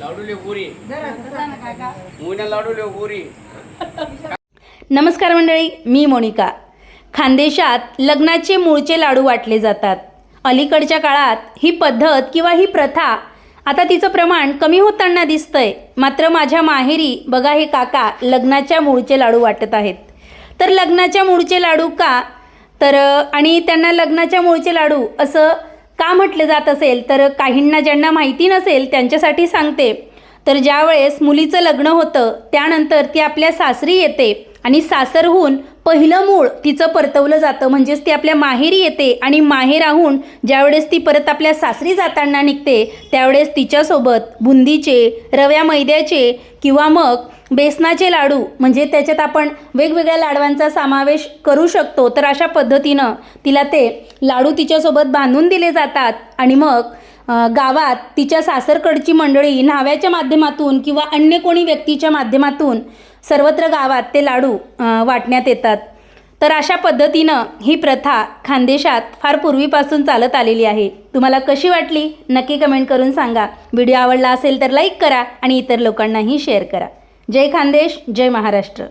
लाडू ले पुरी. मुना नमस्कार मंडळी मी मोनिका. खानदेशात लग्नाचे मूळचे लाडू वाटले जातात. अलीकडच्या काळात ही पद्धत किंवा ही प्रथा आता तिचं प्रमाण कमी होताना दिसतंय. मात्र माझ्या माहेरी बघा हे काका लग्नाच्या मूळचे लाडू वाटत आहेत. तर लग्नाच्या मूळचे लाडू का? तर आणि त्यांना लग्नाच्या मूळचे लाडू असं का म्हटलं जात असेल? तर काहींना ज्यांना माहिती नसेल त्यांच्यासाठी सांगते. तर ज्यावेळेस मुलीचं लग्न होतं त्यानंतर ती आपल्या सासरी येते आणि सासरहून पहिलं मूळ तिचं परतवलं जातं. म्हणजेच ती आपल्या माहेरी येते आणि माहेराहून ज्यावेळेस ती परत आपल्या सासरी जाताना निघते त्यावेळेस तिच्यासोबत बुंदीचे रव्या मैद्याचे किंवा मग बेसनाचे लाडू म्हणजे त्याच्यात आपण वेगवेगळ्या लाडवांचा समावेश करू शकतो. तर अशा पद्धतीनं तिला ते लाडू तिच्यासोबत बांधून दिले जातात आणि मग गावात तिच्या सासरकडची मंडळी न्हाव्याच्या माध्यमातून किंवा अन्य कोणी व्यक्तीच्या माध्यमातून सर्वत्र गावात ते लाडू वाटण्यात येतात. तर अशा पद्धतीनं ही प्रथा खानदेशात फार पूर्वीपासून चालत आलेली आहे. तुम्हाला कशी वाटली? नक्की कमेंट करून सांगा. व्हिडिओ आवडला असेल तर लाईक करा आणि इतर लोकांनाही शेअर करा. जय खानदेश जय महाराष्ट्र.